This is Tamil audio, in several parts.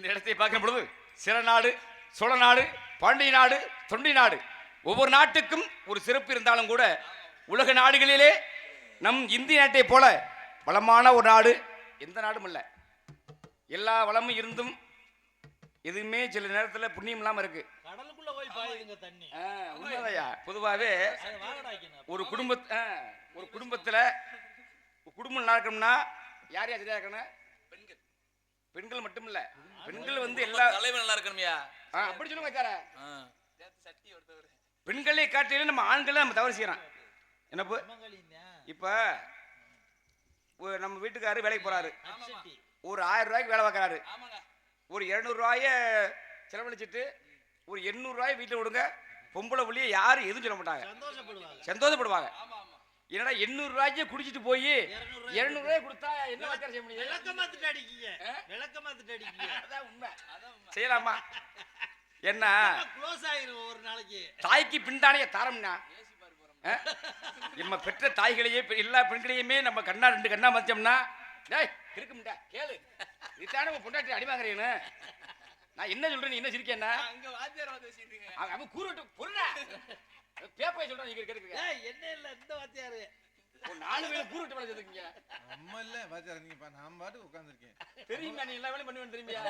இந்த இடத்தை பார்க்கும் பொழுது சிற நாடு சோழ நாடு பாண்டிய நாடு தொண்டி நாடு ஒவ்வொரு நாட்டுக்கும் ஒரு சிறப்பு இருந்தாலும் கூட உலக நாடுகளிலே நம் இந்திய நாட்டை போல வளமான ஒரு நாடு எந்த நாடும் இல்லை. எல்லா வளமும் இருந்தும் எதுவுமே சில நேரத்தில் புண்ணியம் இல்லாமல் இருக்கு. கடலுக்குள்ள போய் பாயுதுங்க தண்ணி. ஆ, உண்மைதாய்யா. பொதுவாகவே ஒரு குடும்ப ஒரு குடும்பத்தில் குடும்பம் நல்லா இருக்கணும்னா யார் யார் சரியா இருக்கணும்? பெண்கள். பெண்கள் மட்டும் இல்ல. பெண்கள் வந்து எல்லா தலைவன் நல்லா இருக்கணும்யா. அப்படி சொல்லுங்க ஆ. பெண்களை காட்டிலும் நம்ம ஆண்களை நம்ம தவறு செய்யறோம். என்ன இப்போ நம்ம வீட்டுக்காரரு வேலைக்கு போறாரு. ஒரு ஆயிரம் ரூபாய்க்கு வேலை பார்க்கறாரு ஒரு இரநூறுவாய செலவழிச்சிட்டு ஒரு எண்ணூறுரூவாய் வீட்டில் விடுங்க. பொம்பளை புள்ளிய யாரும் எதுவும் சொல்ல மாட்டாங்க. சந்தோஷப்படுவாங்க. சந்தோஷப்படுவாங்க. என்னடா எண்ணூறு ரூபாய்க்கு குடிச்சிட்டு போய் இருநூறு ரூபாய் கொடுத்தா என்ன வாத்தியார் செய்ய முடியும்? விளக்கமா திட்டு அடிக்கீங்க. விளக்கமா திட்டு அடிக்கீங்க. அதான் உண்மை. செய்யலாமா? என்ன? க்ளோஸ் ஆயிரும் ஒரு நாளைக்கு. தாய்க்கு பின்தானைய தாரம்னா? நம்ம பெற்ற தாய்களையே எல்லா பெண்களையுமே நம்ம கண்ணா ரெண்டு கண்ணா மதிச்சோம்னா டேய் இருக்கும்டா கேளு. இதுதானே உன் பொண்டாட்டி அடி வாங்குறீன்னு நான் என்ன சொல்றேன் நீ என்ன சிரிக்கேன்னா அவன் அவன் கூறட்டு பொருளா. பேப்பை சொல்றான் நீங்க கேட்குறீங்க ஏய் என்ன இல்ல இந்த வாத்தியாரு. நாலு பேர் கூறட்டு வேலை செஞ்சுருக்கீங்க. நம்ம இல்ல பாச்சார நீங்க பா- நான் பாட்டு உட்காந்துருக்கேன் தெரியுமா நீ எல்லா வேலையும் பண்ணுவேன் தெரியுமியா?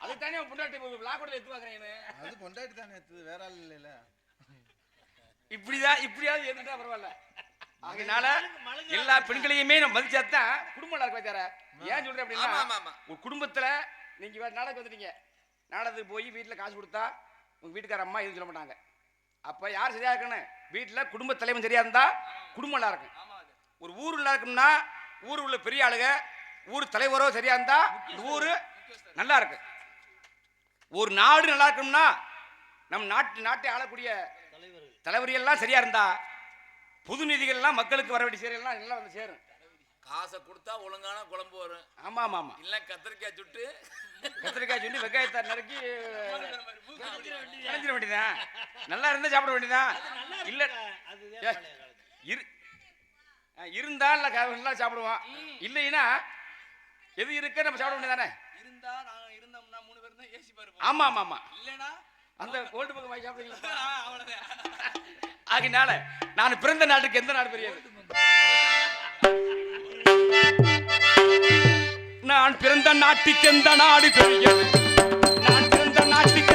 அதுதானே உன் பொண்டாட்டி விழாக்கூடல எடுத்து வாங்குறேன்னு அது கொண்டாடி தானே எடுத்தது வேற ஆள் இல்லைல்ல. இப்படிதான் இப்படியாவது இருந்துட்டா பரவாயில்ல. அதனால எல்லா பெண்களையுமே நம்ம மதிச்சாதான் குடும்பம் நல்லா இருக்கும் சார ஏன் சொல்றேன் அப்படின்னா. ஒரு குடும்பத்துல நீங்க வேற நாடகம் வந்துட்டீங்க. நாடகத்துக்கு போய் வீட்டுல காசு கொடுத்தா உங்க வீட்டுக்கார அம்மா எதுவும் சொல்ல மாட்டாங்க. அப்போ யார் சரியாக இருக்கணும்? வீட்டில் குடும்ப தலைவன் சரியாக இருந்தால் குடும்பம் நல்லா இருக்கும். ஒரு ஊர் நல்லா இருக்கும்னா ஊர் உள்ள பெரிய ஆளுங்க ஊர் தலைவரோ சரியாக இருந்தால் இந்த நல்லா இருக்கு. ஒரு நாடு நல்லா இருக்கணும்னா நம் நாட்டு நாட்டை ஆளக்கூடிய தலைவர்கள். சரியாக இருந்தால் பொது நிதிகள்லாம் புது மக்களுக்கு வர வேண்டிய சேரெல்லாம் எல்லாம் வந்து சேரும். காசை கொடுத்தா ஒழுங்கான குழம்பு வரும். ஆமா ஆமா ஆமா இல்ல கத்திரிக்காய் சுட்டு கத்திரிக்காய் சொல்லி வெங்காயத்தை நறுக்கி கலைஞ்சிட வேண்டியதான் நல்லா இருந்தா சாப்பிட வேண்டியதான் இல்ல இரு இருந்தா இல்ல க- நல்லா சாப்பிடுவோம். இல்லைன்னா எது இருக்க நம்ம சாப்பிட வேண்டியதானே இருந்தா நாங்க இருந்தோம்னா மூணு பேரும் தான் ஏசி பாரு ஆமா ஆமா ஆமா இல்லனா அந்த கோல்டு பக்கம் வாங்கி சாப்பிடுறீங்களா அவ்வளவுதான். ஆகினால நான் பிறந்த நாட்டுக்கு எந்த நாடு பெரியது? நான் பிறந்த நாட்டுக்கு எந்த நாடு பெரியது நான் பிறந்த நாட்டுக்கு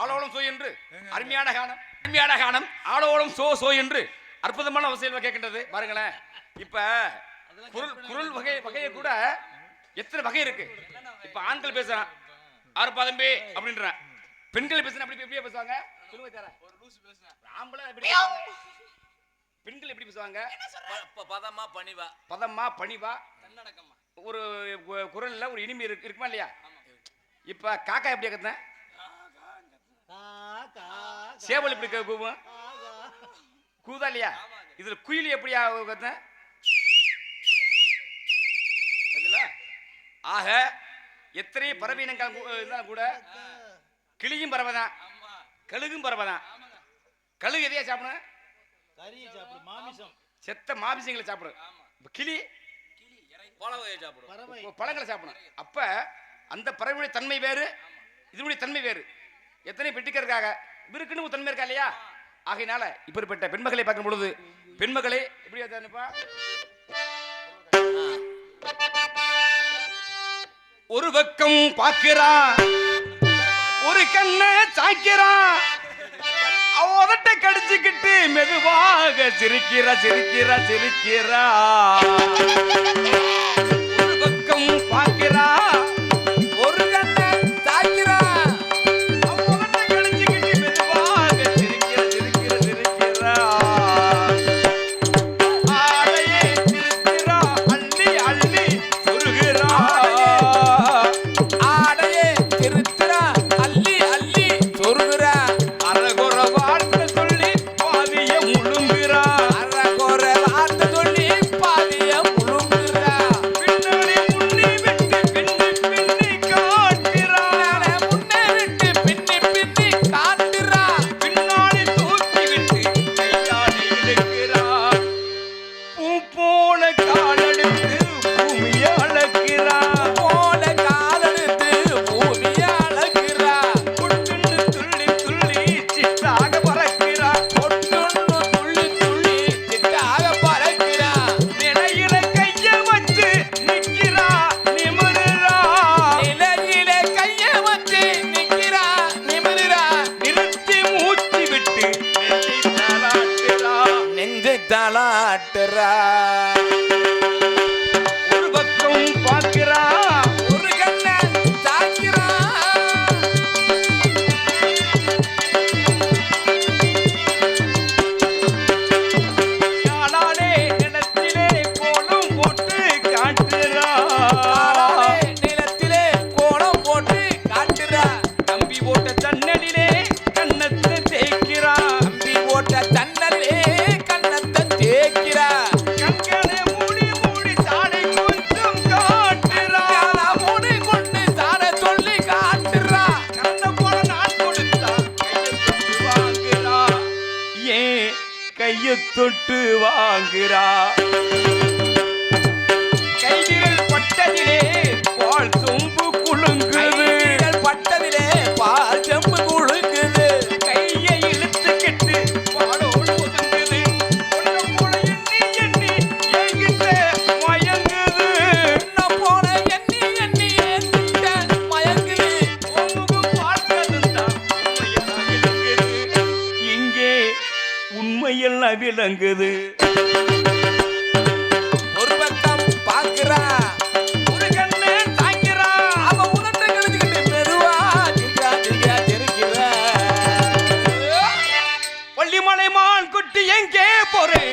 ஆளோளம் சோ என்று. அருமையான கானம். அருமையான கானம். ஆளோளம் சோ சோ என்று. அற்புதமான வசையில் கேட்கின்றது. பாருங்களேன். இப்ப குரல் குரல் வகை வகையை கூட எத்தனை வகை இருக்கு? இப்ப ஆண்கள் பேசுறான். ஆறு பதம்பே அப்படின்றான் பெண்கள் பேசுனா அப்படி எப்படியா பேசுவாங்க? சொல்லுங்க தர. ஒரு லூசு பேசுனேன் ஆம்பளை எப்படி? பெண்கள் எப்படி பேசுவாங்க? பதமா பணிவா. பதமா பணிவா? ஒரு குரல்ல ஒரு இனிமை இருக்கு இருக்குமா இல்லையா? இப்ப காக்கா எப்படி கத்துனேன் சேவல் எப்படி கு- கூவும். கூதா இல்லையா? இதுல குயில் எப்படியா ஆக எத்தனை பறவையினங்கள் கூ- இருந்தாலும் கூட? கிளியும் பறவை தான் ஆமா கழுகும் பறவை தான் கழுகு எதையா சாப்பிடும்? கறியை சாப்பிடு மாமிசம். செத்த மாபிசங்களை சாப்பிடும். இப்ப கிளி? பழங்களை சாப்பிடும். அப்ப அந்த பறவையுடைய தன்மை வேறு இதனுடைய தன்மை வேறு. எத்தனை பெட்டிக்கிறதுக்காக இவருக்குன்னு ஒரு தன்மை இருக்கா இல்லையா? ஆகையினால இப்படிப்பட்ட பெண்மகளை பார்க்கும் பொழுது பெண்மகளை எப்படி அனுப்பா ஒரு பக்கம் பார்க்கிறான் ஒரு கண்ணை சாய்க்கிறான் அவட்ட கடிச்சுக்கிட்டு மெதுவாக சிரிக்கிறா சிரிக்கிறா சிரிக்கிறா. தலாட்டுறா. கையை தொட்டு வாங்குறா. ஏன் கைவிரல் பட்டதிலே விளங்குது. ஒரு பக்கம் பாக்குறா ஒரு கண்ணு தாக்கிறா அவ உனத்தை கழிச்சுக்கிட்டு மெதுவா சிரிக்கிறா சிரிக்கிறா சிரிக்கிறா பள்ளிமலை மான் குட்டி எங்கே போறேன்